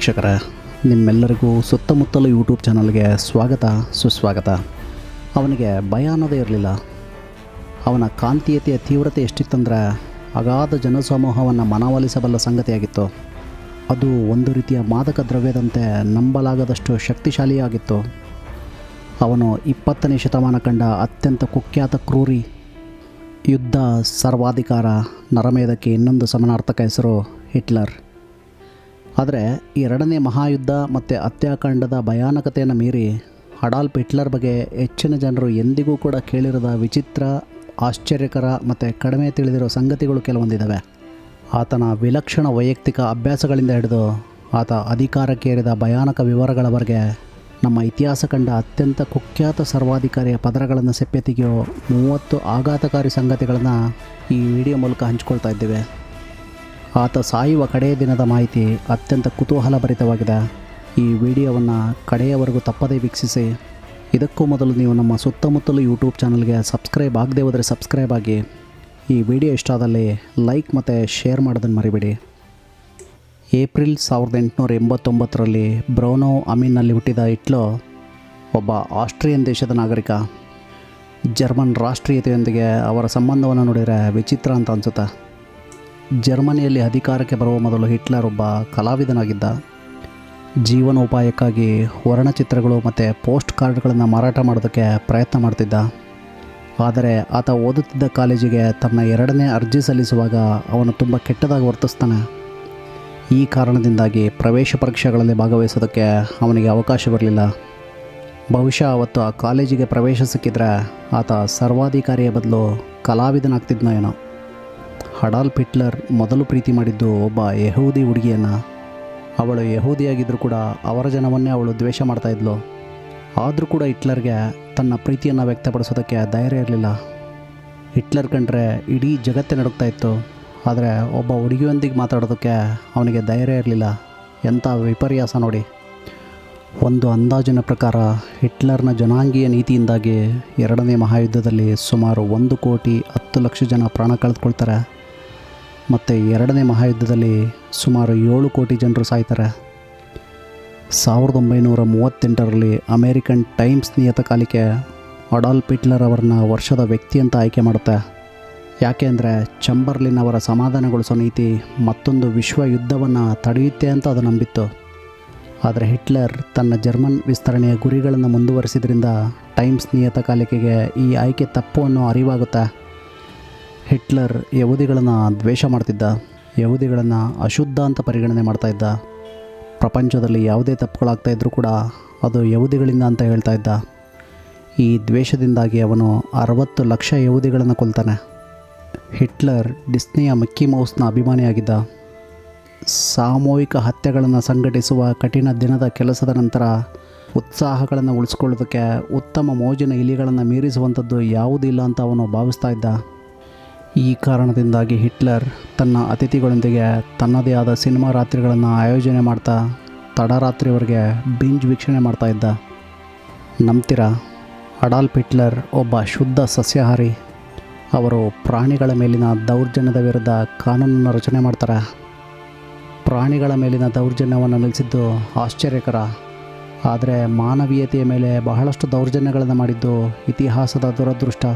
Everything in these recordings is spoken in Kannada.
ವೀಕ್ಷಕರೇ, ನಿಮ್ಮೆಲ್ಲರಿಗೂ ಸುತ್ತಮುತ್ತಲು ಯೂಟ್ಯೂಬ್ ಚಾನಲ್ಗೆ ಸ್ವಾಗತ, ಸುಸ್ವಾಗತ. ಅವನಿಗೆ ಭಯ ಅನ್ನೋದೇ ಇರಲಿಲ್ಲ. ಅವನ ಕಾಂತೀಯತೆಯ ತೀವ್ರತೆ ಎಷ್ಟಿತ್ತಂದರೆ ಅಗಾಧ ಜನಸಮೂಹವನ್ನು ಮನವೊಲಿಸಬಲ್ಲ ಸಂಗತಿಯಾಗಿತ್ತು. ಅದು ಒಂದು ರೀತಿಯ ಮಾದಕ ದ್ರವ್ಯದಂತೆ ನಂಬಲಾಗದಷ್ಟು ಶಕ್ತಿಶಾಲಿಯಾಗಿತ್ತು. ಅವನು ಇಪ್ಪತ್ತನೇ ಶತಮಾನ ಕಂಡ ಅತ್ಯಂತ ಕುಖ್ಯಾತ ಕ್ರೂರಿ, ಯುದ್ಧ ಸರ್ವಾಧಿಕಾರ ನರಮೇಧಕ್ಕೆ ಇನ್ನೊಂದು ಸಮನಾರ್ಥಕ ಹೆಸರು ಹಿಟ್ಲರ್. ಆದರೆ ಈ ಎರಡನೇ ಮಹಾಯುದ್ಧ ಮತ್ತು ಹತ್ಯಾಕಾಂಡದ ಭಯಾನಕತೆಯನ್ನು ಮೀರಿ ಅಡಾಲ್ಫ್ ಹಿಟ್ಲರ್ ಬಗ್ಗೆ ಹೆಚ್ಚಿನ ಜನರು ಎಂದಿಗೂ ಕೂಡ ಕೇಳಿರದ ವಿಚಿತ್ರ, ಆಶ್ಚರ್ಯಕರ ಮತ್ತು ಕಡಿಮೆ ತಿಳಿದಿರೋ ಸಂಗತಿಗಳು ಕೆಲವೊಂದಿದ್ದಾವೆ ಆತನ ವಿಲಕ್ಷಣ ವೈಯಕ್ತಿಕ ಅಭ್ಯಾಸಗಳಿಂದ ಹಿಡಿದು ಆತ ಅಧಿಕಾರಕ್ಕೇರಿದ ಭಯಾನಕ ವಿವರಗಳವರೆಗೆ ನಮ್ಮ ಇತಿಹಾಸ ಕಂಡ ಅತ್ಯಂತ ಕುಖ್ಯಾತ ಸರ್ವಾಧಿಕಾರಿಯ ಪದರಗಳನ್ನು ಸೆಪ್ಪೆ ತೆಗೆಯೋ ಮೂವತ್ತು ಆಘಾತಕಾರಿ ಸಂಗತಿಗಳನ್ನು ಈ ವಿಡಿಯೋ ಮೂಲಕ ಹಂಚ್ಕೊಳ್ತಾ ಇದ್ದೇವೆ. ಆತ ಸಾಯುವ ಕಡೆಯ ದಿನದ ಮಾಹಿತಿ ಅತ್ಯಂತ ಕುತೂಹಲಭರಿತವಾಗಿದೆ. ಈ ವಿಡಿಯೋವನ್ನು ಕಡೆಯವರೆಗೂ ತಪ್ಪದೇ ವೀಕ್ಷಿಸಿ. ಇದಕ್ಕೂ ಮೊದಲು ನೀವು ನಮ್ಮ ಸುತ್ತಮುತ್ತಲು ಯೂಟ್ಯೂಬ್ ಚಾನಲ್ಗೆ ಸಬ್ಸ್ಕ್ರೈಬ್ ಆಗದೆ ಹೋದರೆ ಸಬ್ಸ್ಕ್ರೈಬ್ ಆಗಿ. ಈ ವಿಡಿಯೋ ಇಷ್ಟ ಆದಲ್ಲಿ ಲೈಕ್ ಮತ್ತು ಶೇರ್ ಮಾಡೋದನ್ನು ಮರಿಬೇಡಿ. ಏಪ್ರಿಲ್ ಸಾವಿರದ ಎಂಟುನೂರ ಎಂಬತ್ತೊಂಬತ್ತರಲ್ಲಿ ಬ್ರೌನೋ ಅಮೀನ್ನಲ್ಲಿ ಹುಟ್ಟಿದ ಹಿಟ್ಲೋ ಒಬ್ಬ ಆಸ್ಟ್ರಿಯನ್ ದೇಶದ ನಾಗರಿಕ. ಜರ್ಮನ್ ರಾಷ್ಟ್ರೀಯತೆಯೊಂದಿಗೆ ಅವರ ಸಂಬಂಧವನ್ನು ನೋಡಿದರೆ ವಿಚಿತ್ರ ಅಂತ ಅನಿಸುತ್ತೆ. ಜರ್ಮನಿಯಲ್ಲಿ ಅಧಿಕಾರಕ್ಕೆ ಬರುವ ಮೊದಲು ಹಿಟ್ಲರ್ ಒಬ್ಬ ಕಲಾವಿದನಾಗಿದ್ದ. ಜೀವನೋಪಾಯಕ್ಕಾಗಿ ವರ್ಣಚಿತ್ರಗಳು ಮತ್ತು ಪೋಸ್ಟ್ ಕಾರ್ಡ್ಗಳನ್ನು ಮಾರಾಟ ಮಾಡೋದಕ್ಕೆ ಪ್ರಯತ್ನ ಮಾಡ್ತಿದ್ದ. ಆದರೆ ಆತ ಓದುತ್ತಿದ್ದ ಕಾಲೇಜಿಗೆ ತನ್ನ ಎರಡನೇ ಅರ್ಜಿ ಸಲ್ಲಿಸುವಾಗ ಅವನು ತುಂಬ ಕೆಟ್ಟದಾಗಿ ವರ್ತಿಸ್ತಾನೆ. ಈ ಕಾರಣದಿಂದಾಗಿ ಪ್ರವೇಶ ಪರೀಕ್ಷೆಗಳಲ್ಲಿ ಭಾಗವಹಿಸೋದಕ್ಕೆ ಅವನಿಗೆ ಅವಕಾಶ ಬರಲಿಲ್ಲ ಬಹುಶಃ ಅವತ್ತು ಆ ಕಾಲೇಜಿಗೆ ಪ್ರವೇಶ ಸಿಕ್ಕಿದ್ರೆ ಆತ ಸರ್ವಾಧಿಕಾರಿಯ ಬದಲು ಕಲಾವಿದನಾಗ್ತಿದ್ನೋ ಏನೋ. ಅಡಾಲ್ಫ್ ಹಿಟ್ಲರ್ ಮೊದಲು ಪ್ರೀತಿ ಮಾಡಿದ್ದು ಒಬ್ಬ ಯಹೂದಿ ಹುಡುಗಿಯನ್ನು. ಅವಳು ಯಹೂದಿಯಾಗಿದ್ದರೂ ಕೂಡ ಅವರ ಜನವನ್ನೇ ಅವಳು ದ್ವೇಷ ಮಾಡ್ತಾ ಇದ್ಲು. ಆದರೂ ಕೂಡ ಹಿಟ್ಲರ್ಗೆ ತನ್ನ ಪ್ರೀತಿಯನ್ನು ವ್ಯಕ್ತಪಡಿಸೋದಕ್ಕೆ ಧೈರ್ಯ ಇರಲಿಲ್ಲ. ಹಿಟ್ಲರ್ ಕಂಡ್ರೆ ಇಡೀ ಜಗತ್ತೇ ನಡುಗ್ತಾ ಇತ್ತು. ಆದರೆ ಒಬ್ಬ ಹುಡುಗಿಯೊಂದಿಗೆ ಮಾತಾಡೋದಕ್ಕೆ ಅವನಿಗೆ ಧೈರ್ಯ ಇರಲಿಲ್ಲ. ಎಂಥ ವಿಪರ್ಯಾಸ ನೋಡಿ. ಒಂದು ಅಂದಾಜಿನ ಪ್ರಕಾರ ಹಿಟ್ಲರ್ನ ಜನಾಂಗೀಯ ನೀತಿಯಿಂದಾಗಿ ಎರಡನೇ ಮಹಾಯುದ್ಧದಲ್ಲಿ ಸುಮಾರು ಒಂದು ಕೋಟಿ ಹತ್ತು ಲಕ್ಷ ಜನ ಪ್ರಾಣ ಕಳೆದುಕೊಳ್ತಾರೆ. ಮತ್ತು ಎರಡನೇ ಮಹಾಯುದ್ಧದಲ್ಲಿ ಸುಮಾರು ಏಳು ಕೋಟಿ ಜನರು ಸಾಯ್ತಾರೆ. ಸಾವಿರದ ಒಂಬೈನೂರ ಮೂವತ್ತೆಂಟರಲ್ಲಿ ಅಮೇರಿಕನ್ ಟೈಮ್ಸ್ ನಿಯತಕಾಲಿಕೆ ಅಡಾಲ್ಫ್ ಹಿಟ್ಲರ್ ಅವರನ್ನ ವರ್ಷದ ವ್ಯಕ್ತಿ ಅಂತ ಆಯ್ಕೆ ಮಾಡುತ್ತೆ. ಯಾಕೆ ಅಂದರೆ ಚಂಬರ್ಲಿನ್ ಅವರ ಸಮಾಧಾನಗೊಳಿಸೋ ನೀತಿ ಮತ್ತೊಂದು ವಿಶ್ವ ಯುದ್ಧವನ್ನು ತಡೆಯುತ್ತೆ ಅಂತ ಅದು ನಂಬಿತ್ತು. ಆದರೆ ಹಿಟ್ಲರ್ ತನ್ನ ಜರ್ಮನ್ ವಿಸ್ತರಣೆಯ ಗುರಿಗಳನ್ನು ಮುಂದುವರಿಸಿದ್ರಿಂದ ಟೈಮ್ಸ್ ನಿಯತಕಾಲಿಕೆಗೆ ಈ ಆಯ್ಕೆ ತಪ್ಪು ಅನ್ನೋ ಅರಿವಾಗುತ್ತೆ. ಹಿಟ್ಲರ್ ಯಹೂದಿಗಳನ್ನು ದ್ವೇಷ ಮಾಡ್ತಿದ್ದ, ಯಹೂದಿಗಳನ್ನು ಅಶುದ್ಧ ಅಂತ ಪರಿಗಣನೆ ಮಾಡ್ತಾ ಇದ್ದ. ಪ್ರಪಂಚದಲ್ಲಿ ಯಾವುದೇ ತಪ್ಪುಗಳಾಗ್ತಾ ಇದ್ದರೂ ಕೂಡ ಅದು ಯಹೂದಿಗಳಿಂದ ಅಂತ ಹೇಳ್ತಾ ಇದ್ದ. ಈ ದ್ವೇಷದಿಂದಾಗಿ ಅವನು ಅರವತ್ತು ಲಕ್ಷ ಯಹೂದಿಗಳನ್ನು ಕೊಲ್ತಾನೆ. ಹಿಟ್ಲರ್ ಡಿಸ್ನಿಯ ಮಕ್ಕಿ ಮೌಸ್ನ ಅಭಿಮಾನಿಯಾಗಿದ್ದ. ಸಾಮೂಹಿಕ ಹತ್ಯೆಗಳನ್ನು ಸಂಘಟಿಸುವ ಕಠಿಣ ದಿನದ ಕೆಲಸದ ನಂತರ ಉತ್ಸಾಹಗಳನ್ನು ಉಳಿಸ್ಕೊಳ್ಳೋದಕ್ಕೆ ಉತ್ತಮ ಮೋಜಿನ ಇಲಿಗಳನ್ನು ಮೀರಿಸುವಂಥದ್ದು ಯಾವುದಿಲ್ಲ ಅಂತ ಅವನು ಭಾವಿಸ್ತಾ ಇದ್ದ. ಈ ಕಾರಣದಿಂದಾಗಿ ಹಿಟ್ಲರ್ ತನ್ನ ಅತಿಥಿಗಳೊಂದಿಗೆ ತನ್ನದೇ ಆದ ಸಿನಿಮಾ ರಾತ್ರಿಗಳನ್ನು ಆಯೋಜನೆ ಮಾಡ್ತಾ ತಡರಾತ್ರಿವರೆಗೆ ಬಿಂಜ್ ವೀಕ್ಷಣೆ ಮಾಡ್ತಾ ಇದ್ದ. ನಂಬ್ತಿರ? ಅಡಾಲ್ಫ್ ಹಿಟ್ಲರ್ ಒಬ್ಬ ಶುದ್ಧ ಸಸ್ಯಾಹಾರಿ. ಅವರು ಪ್ರಾಣಿಗಳ ಮೇಲಿನ ದೌರ್ಜನ್ಯದ ವಿರುದ್ಧ ಕಾನೂನನ್ನು ರಚನೆ ಮಾಡ್ತಾರೆ. ಪ್ರಾಣಿಗಳ ಮೇಲಿನ ದೌರ್ಜನ್ಯವನ್ನು ನಿಲ್ಲಿಸಿದ್ದು ಆಶ್ಚರ್ಯಕರ. ಆದರೆ ಮಾನವೀಯತೆಯ ಮೇಲೆ ಬಹಳಷ್ಟು ದೌರ್ಜನ್ಯಗಳನ್ನು ಮಾಡಿದ್ದು ಇತಿಹಾಸದ ದುರದೃಷ್ಟ.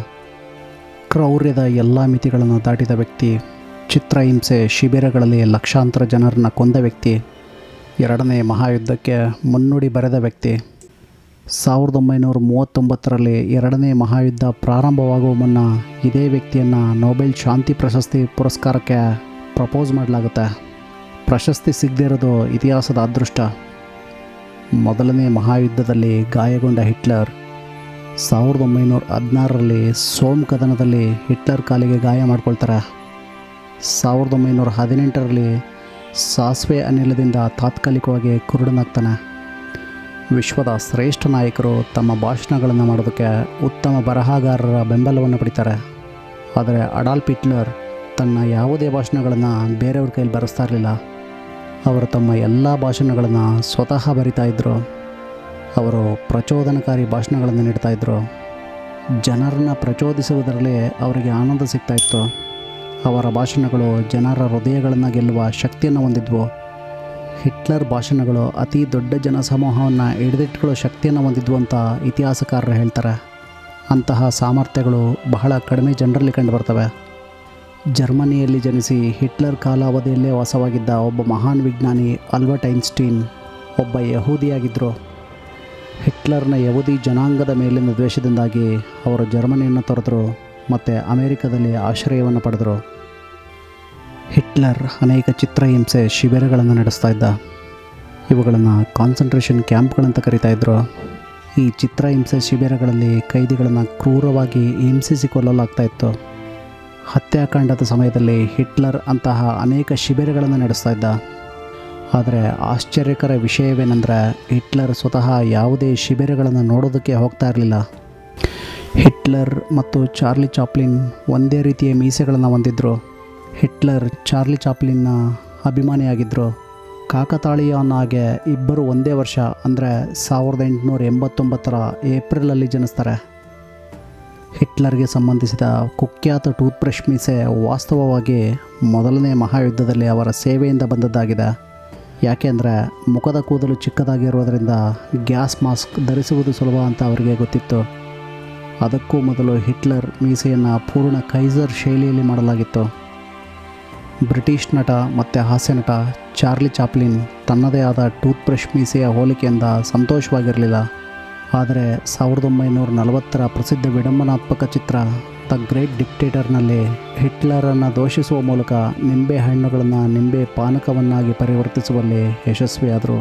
ಕ್ರೌರ್ಯದ ಎಲ್ಲ ಮಿತಿಗಳನ್ನು ದಾಟಿದ ವ್ಯಕ್ತಿ, ಚಿತ್ರಹಿಂಸೆ ಶಿಬಿರಗಳಲ್ಲಿ ಲಕ್ಷಾಂತರ ಜನರನ್ನು ಕೊಂದ ವ್ಯಕ್ತಿ, ಎರಡನೇ ಮಹಾಯುದ್ಧಕ್ಕೆ ಮುನ್ನುಡಿ ಬರೆದ ವ್ಯಕ್ತಿ. ಸಾವಿರದ ಒಂಬೈನೂರ ಮೂವತ್ತೊಂಬತ್ತರಲ್ಲಿ ಎರಡನೇ ಮಹಾಯುದ್ಧ ಪ್ರಾರಂಭವಾಗುವ ಮುನ್ನ ಇದೇ ವ್ಯಕ್ತಿಯನ್ನು ನೊಬೆಲ್ ಶಾಂತಿ ಪ್ರಶಸ್ತಿ ಪುರಸ್ಕಾರಕ್ಕೆ ಪ್ರಪೋಸ್ ಮಾಡಲಾಗುತ್ತೆ. ಪ್ರಶಸ್ತಿ ಸಿಗದಿರೋದು ಇತಿಹಾಸದ ಅದೃಷ್ಟ. ಮೊದಲನೇ ಮಹಾಯುದ್ಧದಲ್ಲಿ ಗಾಯಗೊಂಡ ಹಿಟ್ಲರ್ ಸಾವಿರದ ಒಂಬೈನೂರ ಹದಿನಾರರಲ್ಲಿ ಸೋಮ್ ಕದನದಲ್ಲಿ ಹಿಟ್ಲರ್ ಕಾಲಿಗೆ ಗಾಯ ಮಾಡ್ಕೊಳ್ತಾರೆ. ಸಾವಿರದ ಒಂಬೈನೂರ ಹದಿನೆಂಟರಲ್ಲಿ ಸಾಸಿವೆ ಅನಿಲದಿಂದ ತಾತ್ಕಾಲಿಕವಾಗಿ ಕುರುಡನಾಗ್ತಾನೆ. ವಿಶ್ವದ ಶ್ರೇಷ್ಠ ನಾಯಕರು ತಮ್ಮ ಭಾಷಣಗಳನ್ನು ಮಾಡೋದಕ್ಕೆ ಉತ್ತಮ ಬರಹಗಾರರ ಬೆಂಬಲವನ್ನು ಪಡಿತಾರೆ. ಆದರೆ ಅಡಾಲ್ಫ್ ಹಿಟ್ಲರ್ ತನ್ನ ಯಾವುದೇ ಭಾಷಣಗಳನ್ನು ಬೇರೆಯವ್ರ ಕೈಯಲ್ಲಿ ಬರೆಸ್ತಾ ಇರಲಿಲ್ಲ. ಅವರು ತಮ್ಮ ಎಲ್ಲ ಭಾಷಣಗಳನ್ನು ಸ್ವತಃ ಬರಿತಾ ಇದ್ದರು ಅವರು ಪ್ರಚೋದನಕಾರಿ ಭಾಷಣಗಳನ್ನು ನೀಡ್ತಾ ಇದ್ದರು ಜನರನ್ನು ಪ್ರಚೋದಿಸುವುದರಲ್ಲಿ ಅವರಿಗೆ ಆನಂದ ಸಿಗ್ತಾ ಇತ್ತು. ಅವರ ಭಾಷಣಗಳು ಜನರ ಹೃದಯಗಳನ್ನು ಗೆಲ್ಲುವ ಶಕ್ತಿಯನ್ನು ಹೊಂದಿದ್ವು. ಹಿಟ್ಲರ್ ಭಾಷಣಗಳು ಅತಿ ದೊಡ್ಡ ಜನಸಮೂಹವನ್ನು ಹಿಡಿದಿಟ್ಕೊಳ್ಳೋ ಶಕ್ತಿಯನ್ನು ಹೊಂದಿದ್ವು ಅಂತ ಇತಿಹಾಸಕಾರರು ಹೇಳ್ತಾರೆ. ಅಂತಹ ಸಾಮರ್ಥ್ಯಗಳು ಬಹಳ ಕಡಿಮೆ ಜನರಲ್ಲಿ ಕಂಡುಬರ್ತವೆ. ಜರ್ಮನಿಯಲ್ಲಿ ಜನಿಸಿ ಹಿಟ್ಲರ್ ಕಾಲಾವಧಿಯಲ್ಲೇ ವಾಸವಾಗಿದ್ದ ಒಬ್ಬ ಮಹಾನ್ ವಿಜ್ಞಾನಿ ಅಲ್ಬರ್ಟ್ ಐನ್ಸ್ಟೀನ್ ಒಬ್ಬ ಯಹೂದಿಯಾಗಿದ್ದರು ಹಿಟ್ಲರ್ನ ಯಹೂದಿ ಜನಾಂಗದ ಮೇಲಿನ ದ್ವೇಷದಿಂದಾಗಿ ಅವರು ಜರ್ಮನಿಯನ್ನು ತೊರೆದರು ಮತ್ತು ಅಮೆರಿಕದಲ್ಲಿ ಆಶ್ರಯವನ್ನು ಪಡೆದರು. ಹಿಟ್ಲರ್ ಅನೇಕ ಚಿತ್ರಹಿಂಸೆ ಶಿಬಿರಗಳನ್ನು ನಡೆಸ್ತಾ ಇದ್ದ. ಇವುಗಳನ್ನು ಕಾನ್ಸಂಟ್ರೇಷನ್ ಕ್ಯಾಂಪ್ಗಳಂತ ಕರಿತಾ ಇದ್ರು. ಈ ಚಿತ್ರಹಿಂಸೆ ಶಿಬಿರಗಳಲ್ಲಿ ಕೈದಿಗಳನ್ನು ಕ್ರೂರವಾಗಿ ಹಿಂಸಿಸಿ ಕೊಲ್ಲಲಾಗ್ತಾ ಇತ್ತು. ಹತ್ಯಾಕಾಂಡದ ಸಮಯದಲ್ಲಿ ಹಿಟ್ಲರ್ ಅಂತಹ ಅನೇಕ ಶಿಬಿರಗಳನ್ನು ನಡೆಸ್ತಾ ಇದ್ದ. ಆದರೆ ಆಶ್ಚರ್ಯಕರ ವಿಷಯವೇನೆಂದರೆ ಹಿಟ್ಲರ್ ಸ್ವತಃ ಯಾವುದೇ ಶಿಬಿರಗಳನ್ನು ನೋಡೋದಕ್ಕೆ ಹೋಗ್ತಾ ಇರಲಿಲ್ಲ. ಹಿಟ್ಲರ್ ಮತ್ತು ಚಾರ್ಲಿ ಚಾಪ್ಲಿನ್ ಒಂದೇ ರೀತಿಯ ಮೀಸೆಗಳನ್ನು ಹೊಂದಿದ್ದರು ಹಿಟ್ಲರ್ ಚಾರ್ಲಿ ಚಾಪ್ಲಿನ್ನ ಅಭಿಮಾನಿಯಾಗಿದ್ದರು ಕಾಕತಾಳೀಯ ಅನ್ನೋ ಹಾಗೆ ಇಬ್ಬರು ಒಂದೇ ವರ್ಷ, ಅಂದರೆ ಸಾವಿರದ ಎಂಟುನೂರ ಎಂಬತ್ತೊಂಬತ್ತರ ಏಪ್ರಿಲಲ್ಲಿ ಜನಿಸ್ತಾರೆ. ಹಿಟ್ಲರ್ಗೆ ಸಂಬಂಧಿಸಿದ ಕುಖ್ಯಾತ ಟೂತ್ ಬ್ರಷ್ ಮೀಸೆ ವಾಸ್ತವವಾಗಿ ಮೊದಲನೇ ಮಹಾಯುದ್ಧದಲ್ಲಿ ಅವರ ಸೇವೆಯಿಂದ ಬಂದದ್ದಾಗಿದೆ. ಯಾಕೆಂದರೆ ಮುಖದ ಕೂದಲು ಚಿಕ್ಕದಾಗಿರೋದರಿಂದ ಗ್ಯಾಸ್ ಮಾಸ್ಕ್ ಧರಿಸುವುದು ಸುಲಭ ಅಂತ ಅವರಿಗೆ ಗೊತ್ತಿತ್ತು. ಅದಕ್ಕೂ ಮೊದಲು ಹಿಟ್ಲರ್ ಮೀಸೆಯನ್ನು ಪೂರ್ಣ ಕೈಸರ್ ಶೈಲಿಯಲ್ಲಿ ಮಾಡಲಾಗಿತ್ತು. ಬ್ರಿಟಿಷ್ ನಟ ಮತ್ತು ಹಾಸ್ಯ ನಟ ಚಾರ್ಲಿ ಚಾಪ್ಲಿನ್ ತನ್ನದೇ ಆದ ಟೂತ್ ಬ್ರಷ್ ಮೀಸೆಯ ಹೋಲಿಕೆಯಿಂದ ಸಂತೋಷವಾಗಿರಲಿಲ್ಲ. ಆದರೆ ಸಾವಿರದ ಒಂಬೈನೂರ ನಲವತ್ತರ ಪ್ರಸಿದ್ಧ ವಿಡಂಬನಾತ್ಮಕ ಚಿತ್ರ ದ ಗ್ರೇಟ್ ಡಿಕ್ಟೇಟರ್ನಲ್ಲಿ ಹಿಟ್ಲರನ್ನು ದೋಷಿಸುವ ಮೂಲಕ ನಿಂಬೆ ಹಣ್ಣುಗಳನ್ನು ನಿಂಬೆ ಪಾನಕವನ್ನಾಗಿ ಪರಿವರ್ತಿಸುವಲ್ಲಿ ಯಶಸ್ವಿಯಾದರು.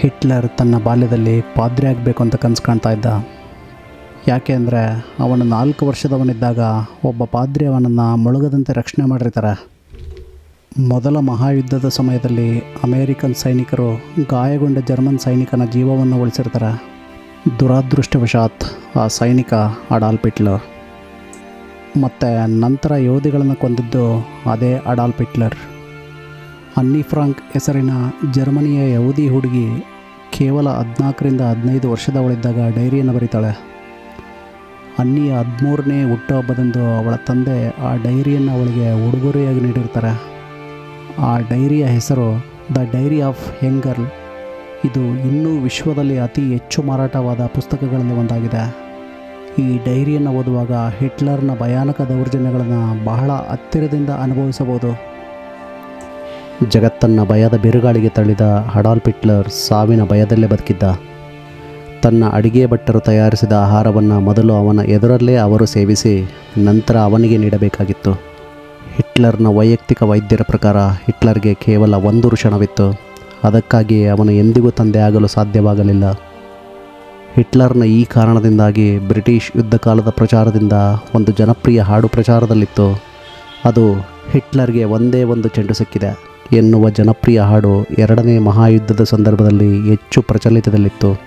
ಹಿಟ್ಲರ್ ತನ್ನ ಬಾಲ್ಯದಲ್ಲಿ ಪಾದ್ರಿ ಆಗಬೇಕು ಅಂತ ಕನಸು ಕಾಣ್ತಾ ಇದ್ದ. ಯಾಕೆ ಅಂದರೆ ಅವನು ನಾಲ್ಕು ವರ್ಷದವನಿದ್ದಾಗ ಒಬ್ಬ ಪಾದ್ರಿ ಅವನನ್ನು ಮುಳುಗದಂತೆ ರಕ್ಷಣೆ ಮಾಡಿರ್ತಾರೆ. ಮೊದಲ ಮಹಾಯುದ್ಧದ ಸಮಯದಲ್ಲಿ ಅಮೇರಿಕನ್ ಸೈನಿಕರು ಗಾಯಗೊಂಡ ಜರ್ಮನ್ ಸೈನಿಕನ ಜೀವವನ್ನು ಉಳಿಸಿರ್ತಾರೆ. ದುರಾದೃಷ್ಟವಶಾತ್ ಆ ಸೈನಿಕ ಅಡಾಲ್ ಪಿಟ್ಲರ್ ಮತ್ತು ನಂತರ ಯೋಧಿಗಳನ್ನು ಕೊಂದಿದ್ದು ಅದೇ ಅಡಾಲ್ಪಿಟ್ಲರ್. ಅನ್ನಿ ಫ್ರಾಂಕ್ ಹೆಸರಿನ ಜರ್ಮನಿಯ ಯಹೂದಿ ಹುಡುಗಿ ಕೇವಲ ಹದಿನಾಲ್ಕರಿಂದ ಹದಿನೈದು ವರ್ಷದವಳಿದ್ದಾಗ ಡೈರಿಯನ್ನು ಬರೀತಾಳೆ. ಅನ್ನಿಯ ಹದಿಮೂರನೇ ಹುಟ್ಟುಹಬ್ಬದಂದು ಅವಳ ತಂದೆ ಆ ಡೈರಿಯನ್ನು ಅವಳಿಗೆ ಉಡುಗೊರೆಯಾಗಿ ನೀಡಿರ್ತಾರೆ. ಆ ಡೈರಿಯ ಹೆಸರು ದ ಡೈರಿ ಆಫ್ ಹೆಂಗರ್ಲ್. ಇದು ಇನ್ನೂ ವಿಶ್ವದಲ್ಲಿ ಅತಿ ಹೆಚ್ಚು ಮಾರಾಟವಾದ ಪುಸ್ತಕಗಳಲ್ಲಿ ಒಂದಾಗಿದೆ. ಈ ಡೈರಿಯನ್ನು ಓದುವಾಗ ಹಿಟ್ಲರ್ನ ಭಯಾನಕ ದೌರ್ಜನ್ಯಗಳನ್ನು ಬಹಳ ಹತ್ತಿರದಿಂದ ಅನುಭವಿಸಬಹುದು. ಜಗತ್ತನ್ನು ಭಯದ ಬಿರುಗಾಳಿಗೆ ತಳ್ಳಿದ ಹಡಾಲ್ ಹಿಟ್ಲರ್ ಸಾವಿನ ಭಯದಲ್ಲೇ ಬದುಕಿದ್ದ. ತನ್ನ ಅಡಿಗೆ ಭಟ್ಟರು ತಯಾರಿಸಿದ ಆಹಾರವನ್ನು ಮೊದಲು ಅವನ ಎದುರಲ್ಲೇ ಅವರು ಸೇವಿಸಿ ನಂತರ ಅವನಿಗೆ ನೀಡಬೇಕಾಗಿತ್ತು. ಹಿಟ್ಲರ್ನ ವೈಯಕ್ತಿಕ ವೈದ್ಯರ ಪ್ರಕಾರ ಹಿಟ್ಲರ್ಗೆ ಕೇವಲ ಒಂದು ವೃಷಣವಿತ್ತು ಅದಕ್ಕಾಗಿ ಅವನು ಎಂದಿಗೂ ತಂದೆ ಆಗಲು ಸಾಧ್ಯವಾಗಲಿಲ್ಲ. ಹಿಟ್ಲರ್ನ ಈ ಕಾರಣದಿಂದಾಗಿ ಬ್ರಿಟಿಷ್ ಯುದ್ಧಕಾಲದ ಪ್ರಚಾರದಿಂದ ಒಂದು ಜನಪ್ರಿಯ ಹಾಡು ಪ್ರಚಾರದಲ್ಲಿತ್ತು. ಅದು ಹಿಟ್ಲರ್ಗೆ ಒಂದೇ ಒಂದು ಚೆಂಡು ಸಿಕ್ಕಿದೆ. ಎನ್ನುವ ಜನಪ್ರಿಯ ಹಾಡು ಎರಡನೇ ಮಹಾಯುದ್ಧದ ಸಂದರ್ಭದಲ್ಲಿ ಹೆಚ್ಚು ಪ್ರಚಲಿತದಲ್ಲಿತ್ತು.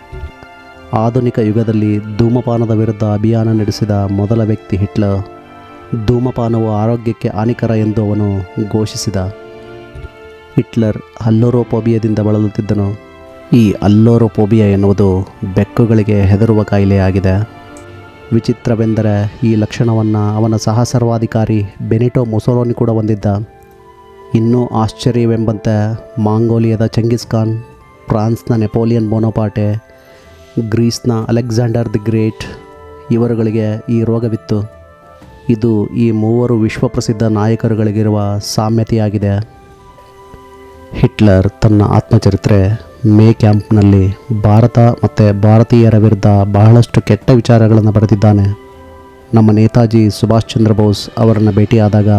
ಆಧುನಿಕ ಯುಗದಲ್ಲಿ ಧೂಮಪಾನದ ವಿರುದ್ಧ ಅಭಿಯಾನ ನಡೆಸಿದ ಮೊದಲ ವ್ಯಕ್ತಿ ಹಿಟ್ಲರ್ ಧೂಮಪಾನವು ಆರೋಗ್ಯಕ್ಕೆ ಹಾನಿಕರ ಎಂದು ಅವನು ಘೋಷಿಸಿದ. ಹಿಟ್ಲರ್ ಅಲ್ಲೋರೋಪೋಬಿಯಾದಿಂದ ಬಳಲುತ್ತಿದ್ದನು. ಈ ಅಲ್ಲೋರೋಪೋಬಿಯಾ ಎನ್ನುವುದು ಬೆಕ್ಕುಗಳಿಗೆ ಹೆದರುವ ಕಾಯಿಲೆಯಾಗಿದೆ ವಿಚಿತ್ರವೆಂದರೆ ಈ ಲಕ್ಷಣವನ್ನು ಅವನ ಸಹ ಸರ್ವಾಧಿಕಾರಿ ಬೆನಿಟೋ ಮುಸೋಲೋನಿ ಕೂಡ ಹೊಂದಿದ್ದ. ಇನ್ನೂ ಆಶ್ಚರ್ಯವೆಂಬಂತೆ ಮಾಂಗೋಲಿಯಾದ ಚೆಂಗಿಸ್ ಖಾನ್, ಫ್ರಾನ್ಸ್ನ ನೆಪೋಲಿಯನ್ ಬೋನೋಪಾಟೆ ಗ್ರೀಸ್ನ ಅಲೆಕ್ಸಾಂಡರ್ ದಿ ಗ್ರೇಟ್ ಇವರುಗಳಿಗೆ ಈ ರೋಗವಿತ್ತು. ಇದು ಈ ಮೂವರು ವಿಶ್ವಪ್ರಸಿದ್ಧ ನಾಯಕರುಗಳಿಗಿರುವ ಸಾಮ್ಯತೆಯಾಗಿದೆ. ಹಿಟ್ಲರ್ ತನ್ನ ಆತ್ಮಚರಿತ್ರೆ ಮೇ ಕ್ಯಾಂಪ್ನಲ್ಲಿ ಭಾರತ ಮತ್ತು ಭಾರತೀಯರ ವಿರುದ್ಧ ಬಹಳಷ್ಟು ಕೆಟ್ಟ ವಿಚಾರಗಳನ್ನು ಬರೆದಿದ್ದಾನೆ. ನಮ್ಮ ನೇತಾಜಿ ಸುಭಾಷ್ ಚಂದ್ರ ಬೋಸ್ ಅವರನ್ನು ಭೇಟಿಯಾದಾಗ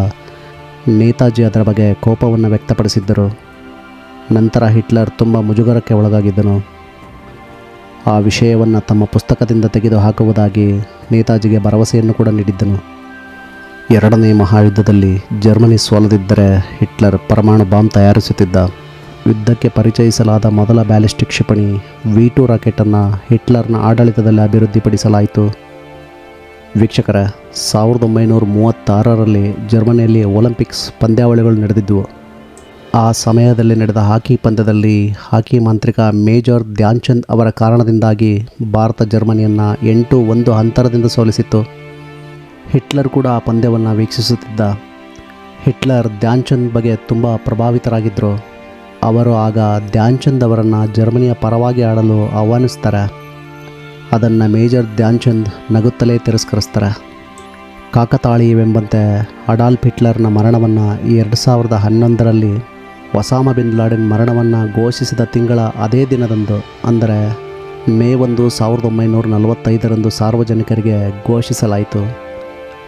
ನೇತಾಜಿ ಅದರ ಬಗ್ಗೆ ಕೋಪವನ್ನು ವ್ಯಕ್ತಪಡಿಸಿದ್ದರು. ನಂತರ ಹಿಟ್ಲರ್ ತುಂಬ ಮುಜುಗರಕ್ಕೆ ಒಳಗಾಗಿದ್ದನು. ಆ ವಿಷಯವನ್ನು ತಮ್ಮ ಪುಸ್ತಕದಿಂದ ತೆಗೆದುಹಾಕುವುದಾಗಿ ನೇತಾಜಿಗೆ ಭರವಸೆಯನ್ನು ಕೂಡ ನೀಡಿದ್ದನು. ಎರಡನೇ ಮಹಾಯುದ್ಧದಲ್ಲಿ ಜರ್ಮನಿ ಸೋಲದಿದ್ದರೆ ಹಿಟ್ಲರ್ ಪರಮಾಣು ಬಾಂಬ್ ತಯಾರಿಸುತ್ತಿದ್ದ. ಯುದ್ಧಕ್ಕೆ ಪರಿಚಯಿಸಲಾದ ಮೊದಲ ಬ್ಯಾಲಿಸ್ಟಿಕ್ ಕ್ಷಿಪಣಿ ವಿ ಟು ರಾಕೆಟನ್ನು ಹಿಟ್ಲರ್ನ ಆಡಳಿತದಲ್ಲಿ ಅಭಿವೃದ್ಧಿಪಡಿಸಲಾಯಿತು. ವೀಕ್ಷಕರ, ಸಾವಿರದ ಒಂಬೈನೂರ ಮೂವತ್ತಾರರಲ್ಲಿ ಜರ್ಮನಿಯಲ್ಲಿ ಒಲಿಂಪಿಕ್ಸ್ ಪಂದ್ಯಾವಳಿಗಳು ನಡೆದಿದ್ದವು ಆ ಸಮಯದಲ್ಲಿ ನಡೆದ ಹಾಕಿ ಪಂದ್ಯದಲ್ಲಿ ಹಾಕಿ ಮಾಂತ್ರಿಕ ಮೇಜರ್ ಧ್ಯಾನ್ಚಂದ್ ಅವರ ಕಾರಣದಿಂದಾಗಿ ಭಾರತ ಜರ್ಮನಿಯನ್ನು ಎಂಟು ಒಂದು ಅಂತರದಿಂದ ಸೋಲಿಸಿತ್ತು. ಹಿಟ್ಲರ್ ಕೂಡ ಆ ಪಂದ್ಯವನ್ನು ವೀಕ್ಷಿಸುತ್ತಿದ್ದ. ಹಿಟ್ಲರ್ ಧ್ಯಾನ್ ಚಂದ್ ಬಗ್ಗೆ ತುಂಬ ಪ್ರಭಾವಿತರಾಗಿದ್ದರು ಅವರು ಆಗ ಧ್ಯಾನ್ ಚಂದ್ ಅವರನ್ನು ಜರ್ಮನಿಯ ಪರವಾಗಿ ಆಡಲು ಆಹ್ವಾನಿಸ್ತಾರೆ. ಅದನ್ನು ಮೇಜರ್ ಧ್ಯಾನ್ ಚಂದ್ ನಗುತ್ತಲೇ ತಿರಸ್ಕರಿಸ್ತಾರೆ. ಕಾಕತಾಳೀಯವೆಂಬಂತೆ ಅಡಾಲ್ಫ್ ಹಿಟ್ಲರ್ನ ಮರಣವನ್ನು ಎರಡು ಸಾವಿರದ ಹನ್ನೊಂದರಲ್ಲಿ ಒಸಾಮ ಬಿನ್ ಲಾಡೆನ್ ಮರಣವನ್ನು ಘೋಷಿಸಿದ ತಿಂಗಳ ಅದೇ ದಿನದಂದು, ಅಂದರೆ ಮೇ ಒಂದು ಸಾವಿರದ ಒಂಬೈನೂರ ನಲವತ್ತೈದರಂದು ಸಾರ್ವಜನಿಕರಿಗೆ ಘೋಷಿಸಲಾಯಿತು.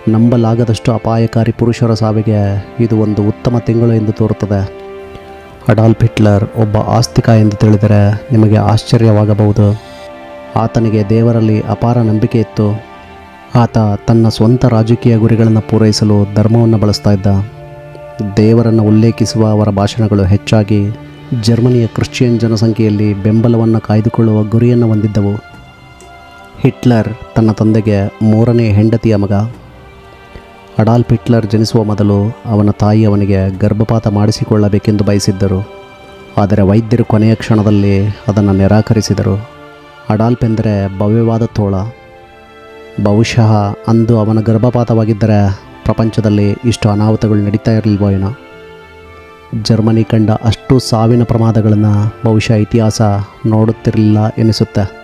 ನಂಬಲಾಗದಷ್ಟು ಅಪಾಯಕಾರಿ ಪುರುಷರ ಸಾವಿಗೆ ಇದು ಒಂದು ಉತ್ತಮ ತಿಂಗಳು ಎಂದು ತೋರುತ್ತದೆ. ಅಡಾಲ್ಫ್ ಹಿಟ್ಲರ್ ಒಬ್ಬ ಆಸ್ತಿಕ ಎಂದು ತಿಳಿದರೆ ನಿಮಗೆ ಆಶ್ಚರ್ಯವಾಗಬಹುದು. ಆತನಿಗೆ ದೇವರಲ್ಲಿ ಅಪಾರ ನಂಬಿಕೆ ಇತ್ತು. ಆತ ತನ್ನ ಸ್ವಂತ ರಾಜಕೀಯ ಗುರಿಗಳನ್ನು ಪೂರೈಸಲು ಧರ್ಮವನ್ನು ಬಳಸ್ತಾ ಇದ್ದ. ದೇವರನ್ನು ಉಲ್ಲೇಖಿಸುವ ಅವರ ಭಾಷಣಗಳು ಹೆಚ್ಚಾಗಿ ಜರ್ಮನಿಯ ಕ್ರಿಶ್ಚಿಯನ್ ಜನಸಂಖ್ಯೆಯಲ್ಲಿ ಬೆಂಬಲವನ್ನು ಕಾಯ್ದುಕೊಳ್ಳುವ ಗುರಿಯನ್ನು ಹೊಂದಿದ್ದವು. ಹಿಟ್ಲರ್ ತನ್ನ ತಂದೆಗೆ ಮೂರನೇ ಹೆಂಡತಿಯ ಮಗ. ಅಡಾಲ್ಫ್ ಹಿಟ್ಲರ್ ಜನಿಸುವ ಮೊದಲು ಅವನ ತಾಯಿ ಅವನಿಗೆ ಗರ್ಭಪಾತ ಮಾಡಿಸಿಕೊಳ್ಳಬೇಕೆಂದು ಬಯಸಿದ್ದರು. ಆದರೆ ವೈದ್ಯರು ಕೊನೆಯ ಕ್ಷಣದಲ್ಲಿ ಅದನ್ನು ನಿರಾಕರಿಸಿದರು. ಅಡಾಲ್ಫ್ ಎಂದರೆ ಭವ್ಯವಾದ ತೋಳ. ಬಹುಶಃ ಅಂದು ಅವನ ಗರ್ಭಪಾತವಾಗಿದ್ದರೆ ಪ್ರಪಂಚದಲ್ಲಿ ಇಷ್ಟು ಅನಾಹುತಗಳು ನಡೀತಾ ಇರಲಿಲ್ವೋ ಏನೋ. ಜರ್ಮನಿ ಕಂಡ ಅಷ್ಟು ಸಾವಿನ ಪ್ರಮಾದಗಳನ್ನು ಬಹುಶಃ ಇತಿಹಾಸ ನೋಡುತ್ತಿರಲಿಲ್ಲ ಎನಿಸುತ್ತೆ.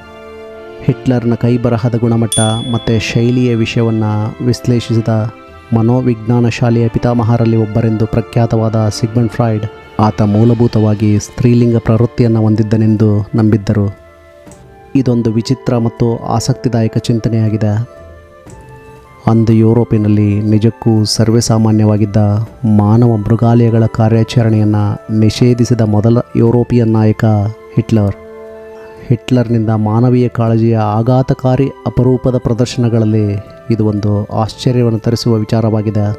ಹಿಟ್ಲರ್ನ ಕೈಬರಹದ ಗುಣಮಟ್ಟ ಮತ್ತು ಶೈಲಿಯ ವಿಷಯವನ್ನು ವಿಶ್ಲೇಷಿಸಿದ ಮನೋವಿಜ್ಞಾನ ಶಾಲೆಯ ಪಿತಾಮಹರಲ್ಲಿ ಒಬ್ಬರೆಂದು ಪ್ರಖ್ಯಾತವಾದ ಸಿಗ್ಮಂಡ್ ಫ್ರಾಯ್ಡ್, ಆತ ಮೂಲಭೂತವಾಗಿ ಸ್ತ್ರೀಲಿಂಗ ಪ್ರವೃತ್ತಿಯನ್ನು ಹೊಂದಿದ್ದನೆಂದು ನಂಬಿದ್ದರು. ಇದೊಂದು ವಿಚಿತ್ರ ಮತ್ತು ಆಸಕ್ತಿದಾಯಕ ಚಿಂತನೆಯಾಗಿದೆ. ಅಂದು ಯುರೋಪಿನಲ್ಲಿ ನಿಜಕ್ಕೂ ಸರ್ವೇಸಾಮಾನ್ಯವಾಗಿದ್ದ ಮಾನವ ಮೃಗಾಲಯಗಳ ಕಾರ್ಯಾಚರಣೆಯನ್ನು ನಿಷೇಧಿಸಿದ ಮೊದಲ ಯುರೋಪಿಯನ್ ನಾಯಕ ಹಿಟ್ಲರ್. ಹಿಟ್ಲರ್ನಿಂದ ಮಾನವೀಯ ಕಾಳಜಿಯ ಆಘಾತಕಾರಿ ಅಪರೂಪದ ಪ್ರದರ್ಶನಗಳಲ್ಲಿ ಇದು ಒಂದು ಆಶ್ಚರ್ಯವನ್ನು ತರಿಸುವ ವಿಚಾರವಾಗಿದೆ.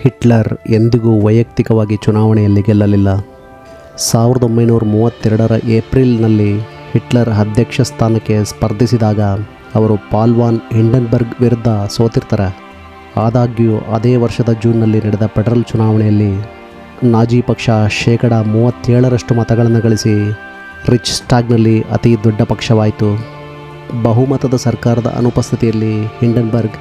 ಹಿಟ್ಲರ್ ಎಂದಿಗೂ ವೈಯಕ್ತಿಕವಾಗಿ ಚುನಾವಣೆಯಲ್ಲಿ ಗೆಲ್ಲಲಿಲ್ಲ. ಸಾವಿರದ ಒಂಬೈನೂರ ಮೂವತ್ತೆರಡರ ಏಪ್ರಿಲ್ನಲ್ಲಿ ಹಿಟ್ಲರ್ ಅಧ್ಯಕ್ಷ ಸ್ಥಾನಕ್ಕೆ ಸ್ಪರ್ಧಿಸಿದಾಗ ಅವರು ಪಾಲ್ವಾನ್ ಹಿಂಡನ್ಬರ್ಗ್ ವಿರುದ್ಧ ಸೋತಿರ್ತಾರೆ. ಆದಾಗ್ಯೂ ಅದೇ ವರ್ಷದ ಜೂನ್ನಲ್ಲಿ ನಡೆದ ಫೆಡರಲ್ ಚುನಾವಣೆಯಲ್ಲಿ ನಾಜಿ ಪಕ್ಷ ಶೇಕಡ ಮೂವತ್ತೇಳರಷ್ಟು ಮತಗಳನ್ನು ಗಳಿಸಿ ರಿಚ್ ಸ್ಟಾಗ್ನಲ್ಲಿ ಅತಿ ದೊಡ್ಡ ಪಕ್ಷವಾಯಿತು. ಬಹುಮತದ ಸರ್ಕಾರದ ಅನುಪಸ್ಥಿತಿಯಲ್ಲಿ ಹಿಂಡನ್ಬರ್ಗ್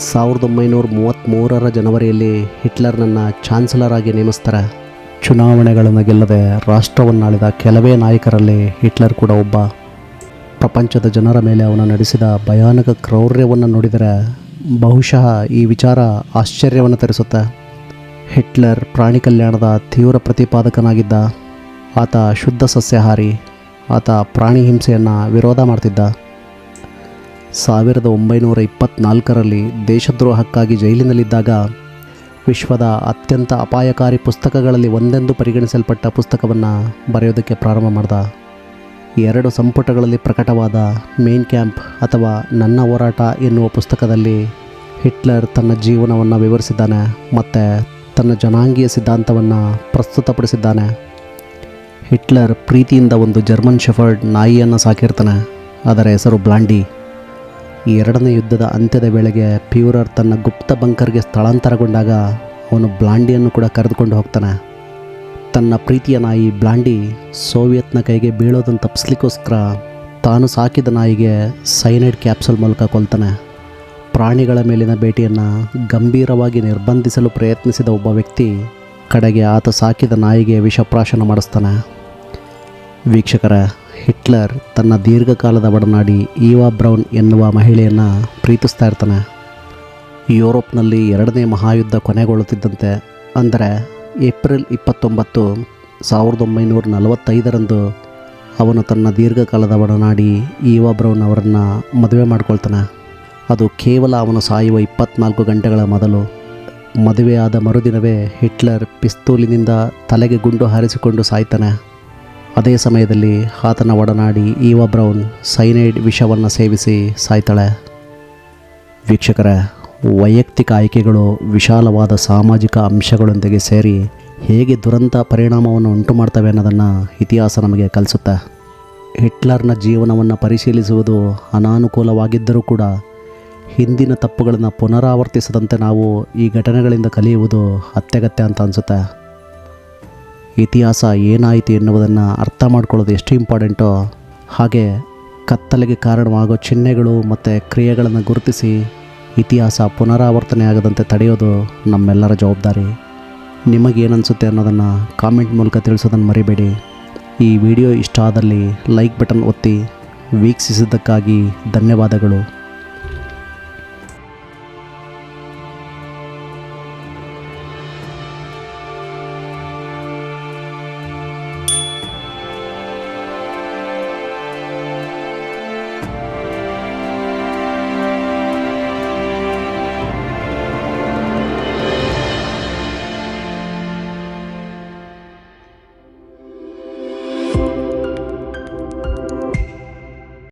ಸಾವಿರದ ಒಂಬೈನೂರ ಮೂವತ್ತ್ಮೂರರ ಜನವರಿಯಲ್ಲಿ ಹಿಟ್ಲರ್ನನ್ನು ಚಾನ್ಸಲರ್ ಆಗಿ ನೇಮಿಸ್ತಾರೆ. ಚುನಾವಣೆಗಳನ್ನು ಗೆಲ್ಲದೆ ರಾಷ್ಟ್ರವನ್ನಾಳಿದ ಕೆಲವೇ ನಾಯಕರಲ್ಲಿ ಹಿಟ್ಲರ್ ಕೂಡ ಒಬ್ಬ. ಪ್ರಪಂಚದ ಜನರ ಮೇಲೆ ಅವನು ನಡೆಸಿದ ಭಯಾನಕ ಕ್ರೌರ್ಯವನ್ನು ನೋಡಿದರೆ ಬಹುಶಃ ಈ ವಿಚಾರ ಆಶ್ಚರ್ಯವನ್ನು ತರಿಸುತ್ತೆ. ಹಿಟ್ಲರ್ ಪ್ರಾಣಿ ಕಲ್ಯಾಣದ ತೀವ್ರ ಪ್ರತಿಪಾದಕನಾಗಿದ್ದ ಆತ ಶುದ್ಧ ಸಸ್ಯಾಹಾರಿ, ಆತ ಪ್ರಾಣಿ ಹಿಂಸೆಯನ್ನು ವಿರೋಧ ಮಾಡ್ತಿದ್ದ. ಸಾವಿರದ ಒಂಬೈನೂರ ಇಪ್ಪತ್ನಾಲ್ಕರಲ್ಲಿ ದೇಶದ್ರೋಹಕ್ಕಾಗಿ ಜೈಲಿನಲ್ಲಿದ್ದಾಗ ವಿಶ್ವದ ಅತ್ಯಂತ ಅಪಾಯಕಾರಿ ಪುಸ್ತಕಗಳಲ್ಲಿ ಒಂದೆಂದು ಪರಿಗಣಿಸಲ್ಪಟ್ಟ ಪುಸ್ತಕವನ್ನು ಬರೆಯೋದಕ್ಕೆ ಪ್ರಾರಂಭ ಮಾಡ್ದ. ಎರಡು ಸಂಪುಟಗಳಲ್ಲಿ ಪ್ರಕಟವಾದ ಮೇನ್ ಕ್ಯಾಂಪ್ ಅಥವಾ ನನ್ನ ಹೋರಾಟ ಎನ್ನುವ ಪುಸ್ತಕದಲ್ಲಿ ಹಿಟ್ಲರ್ ತನ್ನ ಜೀವನವನ್ನು ವಿವರಿಸಿದ್ದಾನೆ ಮತ್ತು ತನ್ನ ಜನಾಂಗೀಯ ಸಿದ್ಧಾಂತವನ್ನು ಪ್ರಸ್ತುತಪಡಿಸಿದ್ದಾನೆ. ಹಿಟ್ಲರ್ ಪ್ರೀತಿಯಿಂದ ಒಂದು ಜರ್ಮನ್ ಶೆಫರ್ಡ್ ನಾಯಿಯನ್ನು ಸಾಕಿರ್ತಾನೆ. ಅದರ ಹೆಸರು ಬ್ಲಾಂಡಿ. ಈ ಎರಡನೇ ಯುದ್ಧದ ಅಂತ್ಯದ ವೇಳೆಗೆ ಪ್ಯೂರರ್ ತನ್ನ ಗುಪ್ತ ಬಂಕರ್ಗೆ ಸ್ಥಳಾಂತರಗೊಂಡಾಗ ಅವನು ಬ್ಲಾಂಡಿಯನ್ನು ಕೂಡ ಕರೆದುಕೊಂಡು ಹೋಗ್ತಾನೆ. ತನ್ನ ಪ್ರೀತಿಯ ನಾಯಿ ಬ್ಲಾಂಡಿ ಸೋವಿಯತ್ನ ಕೈಗೆ ಬೀಳೋದನ್ನು ತಪ್ಪಿಸ್ಲಿಕ್ಕೋಸ್ಕರ ತಾನು ಸಾಕಿದ ನಾಯಿಗೆ ಸೈನೈಡ್ ಕ್ಯಾಪ್ಸೂಲ್ ಮೂಲಕ ಕೊಲ್ತಾನೆ. ಪ್ರಾಣಿಗಳ ಮೇಲಿನ ಭೇಟಿಯನ್ನು ಗಂಭೀರವಾಗಿ ನಿರ್ಬಂಧಿಸಲು ಪ್ರಯತ್ನಿಸಿದ ಒಬ್ಬ ವ್ಯಕ್ತಿ ಕಡೆಗೆ ಆತ ಸಾಕಿದ ನಾಯಿಗೆ ವಿಷಪ್ರಾಶನ ಮಾಡಿಸ್ತಾನೆ. ವೀಕ್ಷಕರ ಹಿಟ್ಲರ್ ತನ್ನ ದೀರ್ಘಕಾಲದ ಒಡನಾಡಿ ಈವಾ ಬ್ರೌನ್ ಎನ್ನುವ ಮಹಿಳೆಯನ್ನು ಪ್ರೀತಿಸ್ತಾ ಇರ್ತಾನೆ. ಯುರೋಪ್ನಲ್ಲಿ ಎರಡನೇ ಮಹಾಯುದ್ಧ ಕೊನೆಗೊಳ್ಳುತ್ತಿದ್ದಂತೆ, ಅಂದರೆ ಏಪ್ರಿಲ್ ಇಪ್ಪತ್ತೊಂಬತ್ತು ಸಾವಿರದ ಒಂಬೈನೂರ ನಲವತ್ತೈದರಂದು ಅವನು ತನ್ನ ದೀರ್ಘಕಾಲದ ಒಡನಾಡಿ ಈವಾ ಬ್ರೌನ್ ಅವರನ್ನು ಮದುವೆ ಮಾಡ್ಕೊಳ್ತಾನೆ. ಅದು ಕೇವಲ ಅವನು ಸಾಯುವ ಇಪ್ಪತ್ನಾಲ್ಕು ಗಂಟೆಗಳ ಮೊದಲು. ಮದುವೆಯಾದ ಮರುದಿನವೇ ಹಿಟ್ಲರ್ ಪಿಸ್ತೂಲಿನಿಂದ ತಲೆಗೆ ಗುಂಡು ಹಾರಿಸಿಕೊಂಡು ಸಾಯ್ತಾನೆ. ಅದೇ ಸಮಯದಲ್ಲಿ ಆತನ ಒಡನಾಡಿ ಈವ ಬ್ರೌನ್ ಸೈನೈಡ್ ವಿಷವನ್ನು ಸೇವಿಸಿ ಸಾಯ್ತಾಳೆ. ವೀಕ್ಷಕರ, ವೈಯಕ್ತಿಕ ಆಯ್ಕೆಗಳು ವಿಶಾಲವಾದ ಸಾಮಾಜಿಕ ಅಂಶಗಳೊಂದಿಗೆ ಸೇರಿ ಹೇಗೆ ದುರಂತ ಪರಿಣಾಮವನ್ನು ಉಂಟು ಮಾಡ್ತವೆ ಅನ್ನೋದನ್ನು ಇತಿಹಾಸ ನಮಗೆ ಕಲಿಸುತ್ತೆ. ಹಿಟ್ಲರ್ನ ಜೀವನವನ್ನು ಪರಿಶೀಲಿಸುವುದು ಅನಾನುಕೂಲವಾಗಿದ್ದರೂ ಕೂಡ ಹಿಂದಿನ ತಪ್ಪುಗಳನ್ನು ಪುನರಾವರ್ತಿಸದಂತೆ ನಾವು ಈ ಘಟನೆಗಳಿಂದ ಕಲಿಯುವುದು ಅತ್ಯಗತ್ಯ ಅಂತ ಅನಿಸುತ್ತೆ. ಇತಿಹಾಸ ಏನಾಯಿತು ಎನ್ನುವುದನ್ನು ಅರ್ಥ ಮಾಡ್ಕೊಳ್ಳೋದು ಎಷ್ಟು ಇಂಪಾರ್ಟೆಂಟೋ ಹಾಗೆ ಕತ್ತಲೆಗೆ ಕಾರಣವಾಗೋ ಚಿಹ್ನೆಗಳು ಮತ್ತು ಕ್ರಿಯೆಗಳನ್ನು ಗುರುತಿಸಿ ಇತಿಹಾಸ ಪುನರಾವರ್ತನೆ ಆಗದಂತೆ ತಡೆಯೋದು ನಮ್ಮೆಲ್ಲರ ಜವಾಬ್ದಾರಿ. ನಿಮಗೇನನ್ಸುತ್ತೆ ಅನ್ನೋದನ್ನು ಕಾಮೆಂಟ್ ಮೂಲಕ ತಿಳಿಸೋದನ್ನು ಮರಿಬೇಡಿ. ಈ ವಿಡಿಯೋ ಇಷ್ಟ ಆದಲ್ಲಿ ಲೈಕ್ ಬಟನ್ ಒತ್ತಿ ವೀಕ್ಷಿಸಿದ್ದಕ್ಕಾಗಿ ಧನ್ಯವಾದಗಳು.